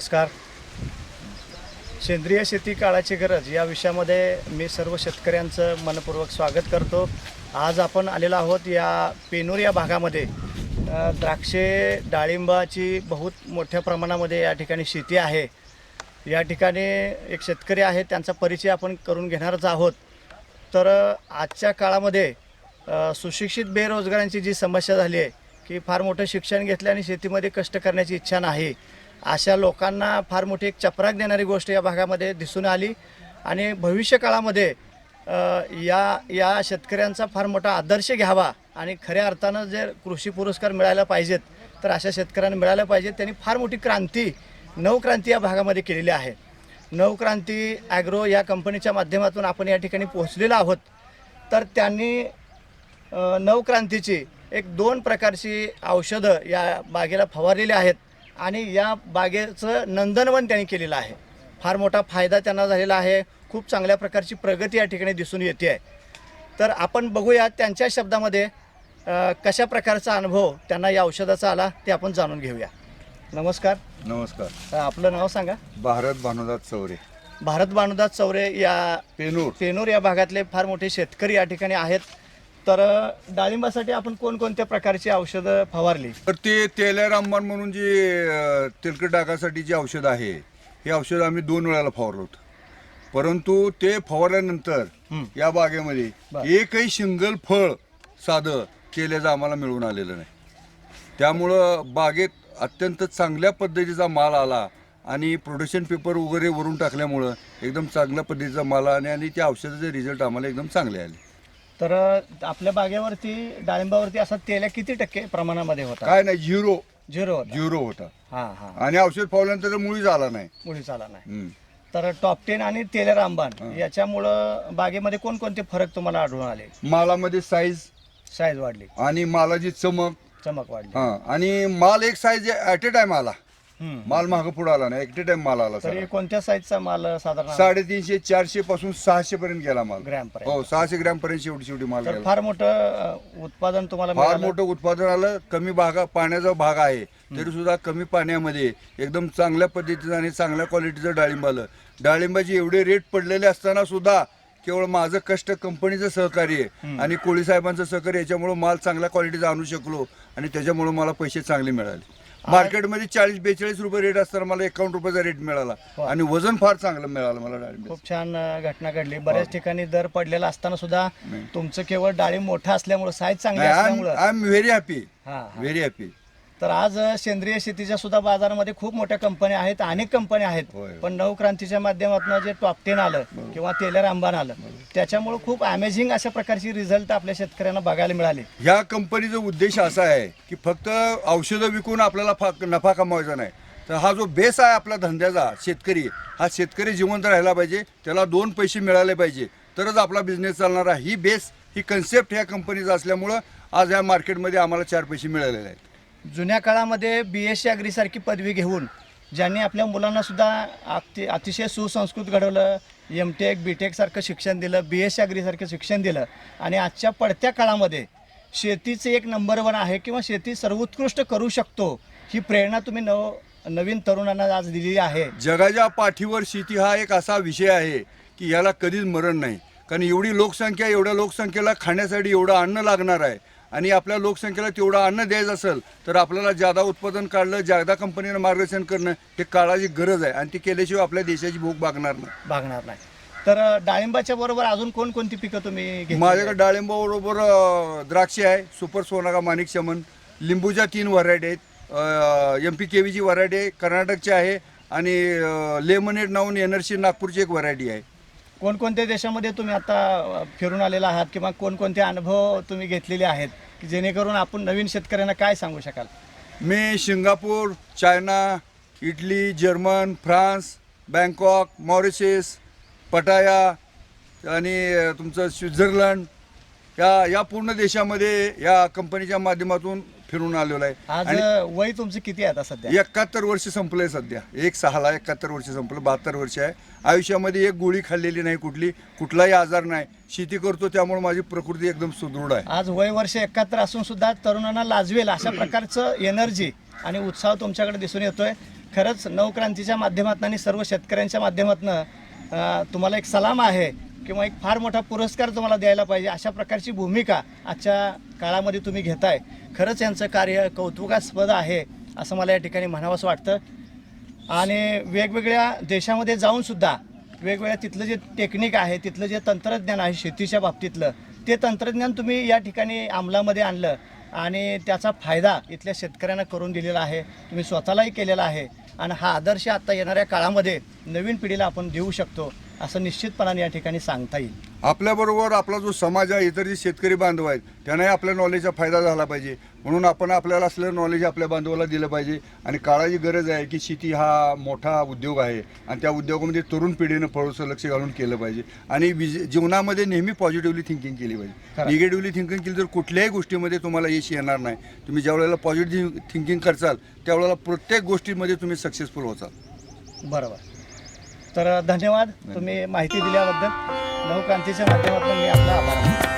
नमस्कार. सेंद्रिय शेती काळाची गरज या विषयामध्ये मी सर्व शेतकऱ्यांचं मनपूर्वक स्वागत करतो. आज आपण आलेलो आहोत या पेनूर या भागामध्ये. द्राक्षे डाळिंबाची बहुत मोठ्या प्रमाणामध्ये या ठिकाणी शेती आहे. या ठिकाणी एक शेतकरी आहे त्यांचा परिचय आपण करून घेणारच आहोत. तर आजच्या काळामध्ये सुशिक्षित बेरोजगारांची जी समस्या झाली आहे की फार मोठं शिक्षण घेतलं आणि शेतीमध्ये कष्ट करण्याची इच्छा नाही. अशा लोकांना फार मोठी एक चपराक देणारी गोष्ट या भागामध्ये दिसून आली. आणि भविष्य काळामध्ये या या शेतकऱ्यांचा फार मोठा आदर्श घ्यावा आणि खऱ्या अर्थानं जर कृषी पुरस्कार मिळायला पाहिजेत तर अशा शेतकऱ्यांना मिळायला पाहिजेत. त्यांनी फार मोठी क्रांती नवक्रांती या भागामध्ये केलेली आहे. नवक्रांती ॲग्रो या कंपनीच्या माध्यमातून आपण या ठिकाणी पोहोचलेलो आहोत. तर त्यांनी नवक्रांतीची एक दोन प्रकारची औषधं या बागेला फवारलेली आहेत. आणि या बागेचं नंदनवन त्यांनी केलेलं आहे. फार मोठा फायदा त्यांना झालेला आहे. खूप चांगल्या प्रकारची प्रगती या ठिकाणी दिसून येते आहे. तर आपण बघूया त्यांच्या शब्दामध्ये कशा प्रकारचा अनुभव त्यांना या औषधाचा आला ते आपण जाणून घेऊया. नमस्कार. नमस्कार. आपलं नाव सांगा. भारत भानुदास चौरे. भारत भानुदास चौरे या पेनूर. पेनूर या भागातले फार मोठे शेतकरी या ठिकाणी आहेत. तर डाळिंबासाठी आपण कोणकोणत्या प्रकारची औषधं फवारली तर ते तेल्या रामबाण म्हणून जी अं, तेलकट डागासाठी जी औषध आहे हे औषध आम्ही दोन वेळाला फवारलो होतं परंतु ते फवारल्यानंतर. या बागेमध्ये. एकही शिंगल फळ साधं केल्याचं आम्हाला मिळून आलेलं नाही त्यामुळं बागेत अत्यंत चांगल्या पद्धतीचा माल आला आणि प्रोडक्शन पेपर वगैरे वरून टाकल्यामुळं एकदम चांगल्या पद्धतीचा माल आला आणि त्या औषधाचे रिझल्ट आम्हाला एकदम चांगले आले तर आपल्या बागेवरती डाळिंबावरती असा तेल्या किती टक्के प्रमाणामध्ये होता? काय नाही झिरो. झिरो झिरो होता. हा हा. आणि औषध फवल्यानंतर मुळीच आला नाही. मुळीच आला नाही. हम्म. तर टॉप टेन आणि तेल्या रामबाण याच्यामुळं बागेमध्ये कोणकोणते फरक तुम्हाला आढळून आले? मालामध्ये साईज साईज वाढली. आणि मालाची चमक. चमक वाढली. हा. आणि माल एक साईज ऍट ए टाइम आला. माल माग पुढे आला नाही. ऍट ए टाइम माल आला तर हे. कोणत्या साईजचा माल साधारण? साडेतीनशे चारशे पासून सहाशे पर्यंत गेला माल. ग्रॅम हो सहाशे ग्रॅम पर्यंत शेवटी शेवटी माल गेला. फार मोठं उत्पादन तुम्हाला फार मोठं उत्पादन आलं. कमी भागा पाण्याचा भाग आहे. तरी सुद्धा कमी पाण्यामध्ये एकदम चांगल्या पद्धतीचं आणि चांगल्या क्वालिटीचं डाळिंब आलं. डाळिंबाचे एवढे रेट पडलेले असताना सुद्धा केवळ माझं कष्ट कंपनीचं सहकार्य आहे आणि कोळी साहेबांचं सहकार्य याच्यामुळे माल चांगल्या क्वालिटीचा आणू शकलो आणि त्याच्यामुळे मला पैसे चांगले मिळाले. मार्केटमध्ये चाळीस बेचाळीस रुपये रेट असताना मला एकावन्न रुपयाचा रेट मिळाला. हो. आणि वजन फार चांगलं मिळालं मला डाळिंब. खूप छान अ, घटना घडली. बऱ्याच ठिकाणी दर पडलेला असताना सुद्धा. तुमचं केवळ डाळिंब मोठं असल्यामुळं साईज चांगली आय एम व्हेरी हॅपी हा हा. व्हेरी हॅपी तर आज सेंद्रिय शेतीच्या सुद्धा बाजारामध्ये खूप मोठ्या कंपन्या आहेत अनेक कंपन्या आहेत. पण नवक्रांतीच्या माध्यमातून जे टॉप टेन आलं किंवा तेल्या रामबाण आलं त्याच्यामुळे खूप अमेझिंग अशा प्रकारची रिझल्ट आपल्या शेतकऱ्यांना बघायला मिळाले. ह्या कंपनीचा उद्देश असा आहे की फक्त औषधं विकून आपल्याला नफा कमवायचा नाही. तर हा जो बेस आहे आपला धंद्याचा शेतकरी हा शेतकरी जिवंत राहिला पाहिजे त्याला दोन पैसे मिळाले पाहिजे तरच आपला बिझनेस चालणार आहे. ही बेस ही कन्सेप्ट ह्या कंपनीचा असल्यामुळं आज ह्या मार्केटमध्ये आम्हाला चार पैसे मिळालेले आहेत. जुन्या काळामध्ये बी एस सी अग्रीसारखी पदवी घेऊन ज्यांनी आपल्या मुलांनासुद्धा अति अतिशय सुसंस्कृत घडवलं एम टेक बी टेकसारखं शिक्षण दिलं बी एस सी अग्रीसारखं शिक्षण दिलं आणि आजच्या पडत्या काळामध्ये शेतीचे एक नंबर वन आहे किंवा शेती सर्वोत्कृष्ट करू शकतो ही प्रेरणा तुम्ही नव नवीन तरुणांना आज दिलेली आहे. जगाच्या पाठीवर शेती हा एक असा विषय आहे की याला कधीच मरण नाही. कारण एवढी लोकसंख्या एवढ्या लोकसंख्येला खाण्यासाठी एवढं अन्न लागणार आहे. आणि आपल्या लोकसंख्येला तेवढं अन्न द्यायचं असेल तर आपल्याला जादा उत्पादन काढलं जादा कंपनीनं मार्गदर्शन करणं हे काळाची गरज आहे. आणि ती केल्याशिवाय आपल्या देशाची भूक भागणार नाही. भागणार नाही. तर डाळिंबाच्या बरोबर अजून कोणकोणती पिकं तुम्ही माझ्याकडे? डाळिंबाबरोबर द्राक्षे आहे सुपर सोनागा माणिक चमन लिंबूच्या तीन व्हरायटी आहेत. एम पी केवीची व्हरायटी आहे कर्नाटकची आहे आणि लेमनेड नावून एनर्सी नागपूरची एक व्हरायटी आहे. कोणकोणत्या देशामध्ये तुम्ही आता फिरून आलेला आहात किंवा कोणकोणते अनुभव तुम्ही घेतलेले आहेत की जेणेकरून आपण नवीन शेतकऱ्यांना काय सांगू शकाल? मी Singapore China Italy German France Bangkok Mauritius Pattaya आणि तुमचं स्वित्झर्लंड या या पूर्ण देशामध्ये या कंपनीच्या माध्यमातून फिरून आलेलो आहे. आज आणि वय तुमचं किती आहे आता सध्या? एकाहत्तर वर्ष संपलंय सध्या. एक सहाला एकाहत्तर वर्ष संपलं बहात्तर वर्ष आहे. आयुष्यामध्ये एक गोळी खाल्लेली नाही कुठली कुठलाही आजार नाही. शेती करतो त्यामुळे माझी प्रकृती एकदम सुदृढ आहे. आज वय वर्ष एकाहत्तर असून सुद्धा तरुणांना लाजवेल अशा प्रकारचं एनर्जी आणि उत्साह तुमच्याकडे दिसून येतोय. खरंच नवक्रांतीच्या माध्यमातून आणि सर्व शेतकऱ्यांच्या माध्यमातून तुम्हाला एक सलाम आहे. किंवा एक फार मोठा पुरस्कार तुम्हाला द्यायला पाहिजे अशा प्रकारची भूमिका आजच्या काळामध्ये तुम्ही घेताय. खरंच यांचं कार्य कौतुकास्पद आहे असं मला या ठिकाणी म्हणावंसं वाटतं. आणि वेगवेगळ्या देशामध्ये जाऊन सुद्धा वेगवेगळ्या तिथलं जे टेक्निक आहे तिथलं जे तंत्रज्ञान आहे शेतीच्या बाबतीतलं ते तंत्रज्ञान तुम्ही या ठिकाणी अंमलामध्ये आणलं आणि त्याचा फायदा इथल्या शेतकऱ्यांना करून दिलेला आहे. तुम्ही स्वतःलाही केलेला आहे. आणि हा आदर्श आता येणाऱ्या काळामध्ये नवीन पिढीला आपण देऊ शकतो. असं निश्चितपणाने या ठिकाणी सांगता येईल. आपल्याबरोबर आपला जो समाज आहे इतर जे शेतकरी बांधव आहेत त्यांनाही आपल्या नॉलेजचा फायदा झाला पाहिजे. म्हणून आपण आपल्याला असलेलं नॉलेज आपल्या बांधवाला दिलं पाहिजे. आणि काळाची गरज आहे की शेती हा मोठा उद्योग आहे. आणि त्या उद्योगामध्ये तरुण पिढीनं थोडंसं लक्ष घालून केलं पाहिजे. आणि विज- जीवनामध्ये नेहमी पॉझिटिव्हली थिंकिंग केली पाहिजे. निगेटिव्हली थिंकिंग केली तर कुठल्याही गोष्टीमध्ये तुम्हाला यश येणार नाही. तुम्ही ज्या वेळेला पॉझिटिव्ह थिंकिंग करचाल त्यावेळेला प्रत्येक गोष्टीमध्ये तुम्ही सक्सेसफुल होचाल. बरोबर. तर धन्यवाद तुम्ही माहिती दिल्याबद्दल. नवक्रांतीच्या माध्यमातून मी आपला आभार